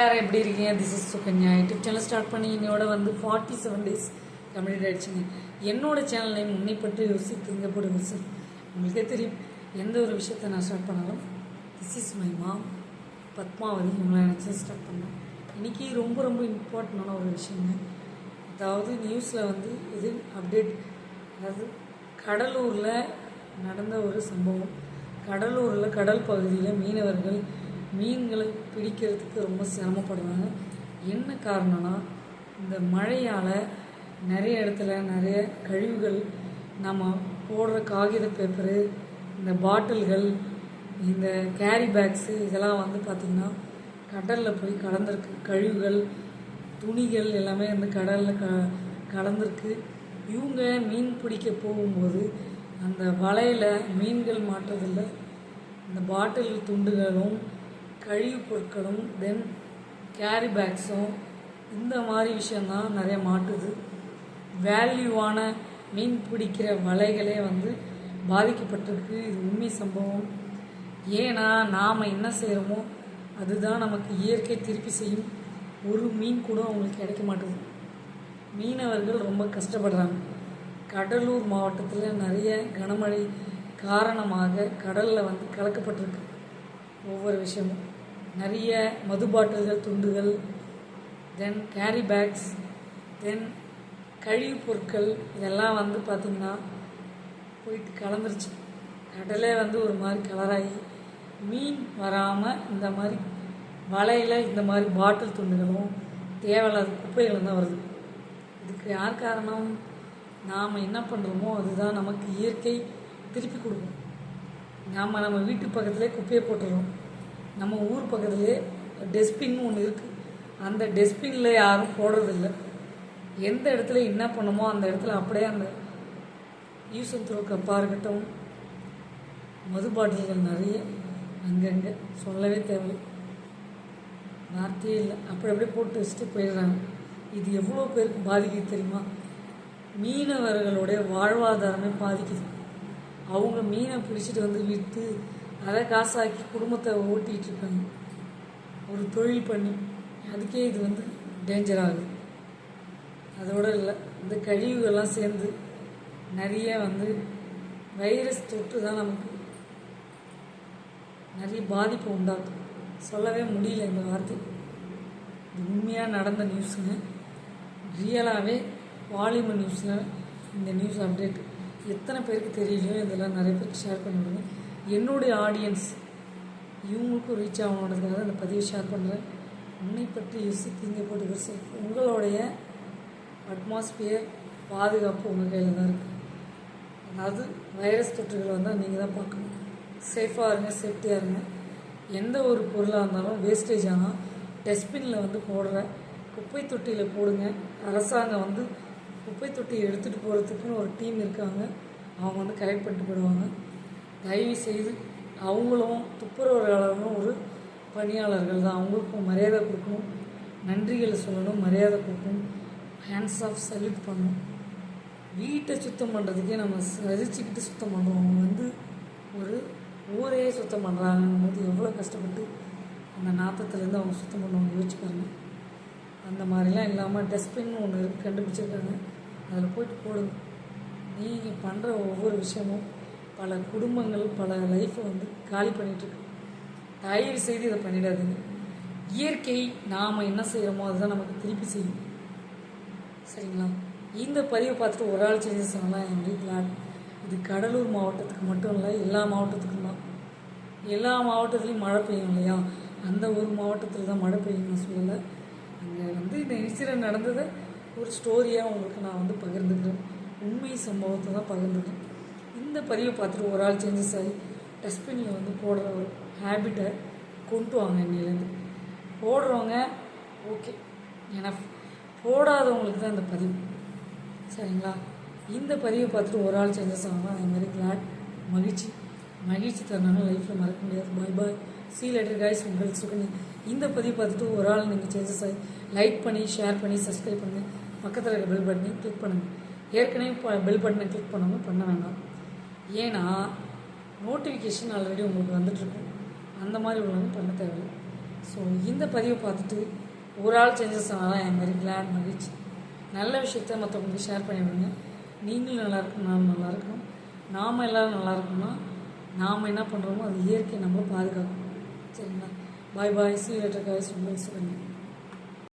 எல்லாரும் எப்படி இருக்கீங்க? This is Sukanya. YouTube channel start பண்ணி என்னோட வந்து ஃபார்ட்டி செவன் டேஸ் கம்ப்ளீட் ஆயிடுச்சுங்க. என்னோட சேனல் நேம் உன்னை பற்றி யோசித்து போடுங்க சார் உங்களுக்கே தெரியும். எந்த ஒரு விஷயத்த நான் ஸ்டார்ட் பண்ணாலும் this is my mom Padmavathi இவங்களை நினச்சி ஸ்டார்ட் பண்ணேன். இன்னைக்கு ரொம்ப ரொம்ப இம்பார்ட்டண்டான ஒரு விஷயங்க. அதாவது நியூஸில் வந்து இது அப்டேட் அதாவது கடலூரில் நடந்த ஒரு சம்பவம். கடலூரில் கடல் பகுதியில் மீனவர்கள் மீன்களை பிடிக்கிறதுக்கு ரொம்ப சிரமப்படுறாங்க என்ன காரணம்னா இந்த மழையால் நிறைய இடத்துல நிறைய கழிவுகள் நம்ம போடுற காகித பேப்பரு இந்த பாட்டில்கள் இந்த கேரி பேக்ஸு இதெல்லாம் வந்து பார்த்திங்கன்னா கடலில் போய் கலந்துருக்கு. கழிவுகள் துணிகள் எல்லாமே வந்து கடலில் க கலந்துருக்கு. இவங்க மீன் பிடிக்க போகும்போது அந்த வலையில் மீன்கள் மாட்டுறதில்ல இந்த பாட்டில் துண்டுகளும் கழிவுப் பொருட்களும் தென் கேரி பேக்ஸும் இந்த மாதிரி விஷயந்தான் நிறைய மாட்டுது. வேல்யூவான மீன் பிடிக்கிற வலைகளே வந்து பாதிக்கப்பட்டிருக்கு. இது உண்மை சம்பவம். ஏன்னா நாம் என்ன செய்கிறோமோ அதுதான் நமக்கு இயற்கை திருப்பி செய்யும். ஒரு மீன் கூட அவங்களுக்கு கிடைக்க மாட்டேங்குது மீனவர்கள் ரொம்ப கஷ்டப்படுறாங்க. கடலூர் மாவட்டத்தில் நிறைய கனமழை காரணமாக கடலில் வந்து கலக்கப்பட்டிருக்கு. ஒவ்வொரு விஷயமும். நிறைய மது பாட்டில்கள் துண்டுகள் தென் கேரி பேக்ஸ் தென் கழிவு பொருட்கள் இதெல்லாம் வந்து பார்த்திங்கன்னா போயிட்டு கலந்துருச்சு. கடலே வந்து ஒரு மாதிரி கலராகி மீன் வராமல் இந்த மாதிரி வலையில் இந்த மாதிரி பாட்டில் துண்டுகளும் தேவையில்லாத குப்பைகளும் தான் வருது. இதுக்கு யார் காரணம்? நாம் என்ன பண்ணுறோமோ அதுதான் நமக்கு இயற்கை திருப்பி கொடுக்கும். நாம் நம்ம வீட்டு பக்கத்துலேயே குப்பையை போட்டுறோம். நம்ம ஊர் பக்கத்துலேயே டஸ்ட்பின்னு ஒன்று இருக்குது அந்த டஸ்ட்பினில் யாரும் போடுறதில்ல. எந்த இடத்துல என்ன பண்ணுமோ அந்த இடத்துல அப்படியே அந்த யூஸ் த்ரோ கப்பாக இருக்கட்டும் மது பாட்டில்கள் நிறைய அங்கங்கே சொல்லவே தேவை வார்த்தையே இல்லை. அப்படி அப்படியே போட்டு வச்சுட்டு போயிடுறாங்க. இது எவ்வளோ பேருக்கு பாதிக்குது தெரியுமா? மீனவர்களுடைய வாழ்வாதாரமே பாதிக்குது. அவங்க மீனை பிடிச்சிட்டு வந்து விற்று அதை காசாக்கி குடும்பத்தை ஓட்டிகிட்டு இருக்காங்க ஒரு தொழில் பண்ணி அதுக்கே இது வந்து டேஞ்சர் ஆகுது அதோடு இல்லை இந்த கழிவுகள்லாம் சேர்ந்து நிறைய வந்து வைரஸ் தொற்று தான் நமக்கு நிறைய பாதிப்பு உண்டாக்கும். சொல்லவே முடியல இந்த வார்த்தை. இது உண்மையாக நடந்த நியூஸுங்க ரியலாகவே வாலிம நியூஸில் இந்த நியூஸ் அப்டேட் எத்தனை பேருக்கு தெரியலையோ இதெல்லாம் நிறைய பேருக்கு ஷேர் பண்ணிவிடுங்க. என்னுடைய ஆடியன்ஸ் இவங்களுக்கும் ரீச் ஆகணுன்றதுக்காக அந்த பதிவை ஷேர் பண்ணுறேன் உன்னை பற்றி யோசித்தீங்க போட்டு யோசி உங்களுடைய அட்மாஸ்பியர் பாதுகாப்பு உங்கள் கையில் தான் இருக்குது அதாவது வைரஸ் தொற்றுகள் வந்தால் நீங்கள் தான் பார்க்கணும். சேஃபாக இருங்க சேஃப்டியாக இருங்க. எந்த ஒரு பொருளாக இருந்தாலும் வேஸ்டேஜ் ஆனால் டஸ்ட்பினில் வந்து போடுற குப்பை தொட்டியில் போடுங்க. அரசாங்கம் வந்து குப்பை தொட்டியை எடுத்துகிட்டு போகிறதுக்குன்னு ஒரு டீம் இருக்காங்க. அவங்க வந்து கலெக்ட் பண்ணிட்டு போயிடுவாங்க. தயவு செய்து அவங்களும் துப்புரவாளர்களும் ஒரு பணியாளர்கள் தான். அவங்களுக்கும் மரியாதை கொடுக்கணும். நன்றிகளை சொல்லணும் மரியாதை கொடுக்கணும். ஹேண்ட்ஸ் ஆஃப் சல்யூட் பண்ணணும். வீட்டை சுத்தம் பண்ணுறதுக்கே நம்ம சதிச்சுக்கிட்டு சுத்தம் பண்ணுறோம் அவங்க வந்து ஒரு ஊரே சுத்தம் பண்ணுறாங்கன்னும் போது எவ்வளோ கஷ்டப்பட்டு அந்த நாத்தத்துலேருந்து அவங்க சுத்தம் பண்ணுவாங்க. யோசிச்சு பாருங்கள் அந்த மாதிரிலாம் இல்லாமல் டஸ்ட்பின் ஒன்று கண்டுபிடிச்சிருக்காங்க. அதில் போயிட்டு போடுங்க. நீங்கள் பண்ணுற ஒவ்வொரு விஷயமும் பல குடும்பங்கள் பல லைஃப்பை வந்து காலி பண்ணிகிட்ருக்கு தயவு செய்து இதை பண்ணிடாதீங்க. இயற்கை நாம் என்ன செய்கிறோமோ அதுதான் நமக்கு திருப்பி செய்யும். சரிங்களா? இந்த பதிவை பார்த்துட்டு ஒரு ஆள் சேஞ்சஸ் ஆகலாம் என் வீட்டில் இது கடலூர் மாவட்டத்துக்கு மட்டும் இல்லை எல்லா மாவட்டத்துக்கும் தான். எல்லா மாவட்டத்துலேயும் மழை பெய்யும் இல்லையா? அந்த ஒரு மாவட்டத்தில் தான் மழை பெய்யும் நான் சொல்லலை. அங்கே வந்து இந்த இன்சிடென்ட் நடந்ததை. ஒரு ஸ்டோரியாக உங்களுக்கு நான் வந்து பகிர்ந்துக்கிறேன். உண்மை சம்பவத்தை தான் பகிர்ந்துக்கிறேன். இந்த பதிவை பார்த்துட்டு ஒரு ஆள் சேஞ்சஸ் ஆகி டஸ்ட்பினில் வந்து போடுற ஒரு ஹேபிட்டை கொண்டு வாங்க இன்னிலேருந்து போடுறவங்க ஓகே ஏன்னா போடாதவங்களுக்கு தான் இந்த பதிவு. சரிங்களா? இந்த பதிவை பார்த்துட்டு ஒரு ஆள் சேஞ்சஸ் ஆகலாம் அதே மாதிரி கிளாட் மகிழ்ச்சி. மகிழ்ச்சி தருணங்கள் லைஃப்பில் மறக்க முடியாது. பாய் பாய் சீ லெட்டர் காய்ஸ் உங்கள் சுகன்யா. இந்த பதிவு பார்த்துட்டு ஒரு ஆள் நீங்கள் சேஞ்சஸ் ஆகி லைக் பண்ணி ஷேர் பண்ணி சப்ஸ்கிரைப் பண்ணி பக்கத்தில் இருக்க பெல் பட்டனை கிளிக் பண்ணுங்கள் ஏற்கனவே பெல் பட்டனை கிளிக் பண்ணாமல் பண்ண வேண்டாம். ஏன்னா நோட்டிஃபிகேஷன் ஆல்ரெடி உங்களுக்கு வந்துட்டுருக்கும் அந்த மாதிரி உள்ளவங்க பண்ண தேவையில்லை. ஸோ இந்த பதிவை பார்த்துட்டு ஒரு ஆள் சேஞ்சஸ் ஆனால் என் மாதிரி கிளாட் மகிழ்ச்சி. நல்ல விஷயத்த மற்றவங்களுக்கு ஷேர் பண்ணி விடுங்க. நீங்களும் நல்லா இருக்கணும் நானும் நல்லா இருக்கணும். நாம் எல்லோரும் நல்லா இருக்கணும்னா நாம் என்ன பண்ணுறோமோ அது இயற்கை நம்மளை பாதுகாக்கும். சரிங்களா? Bye bye. See you later, guys. Next one.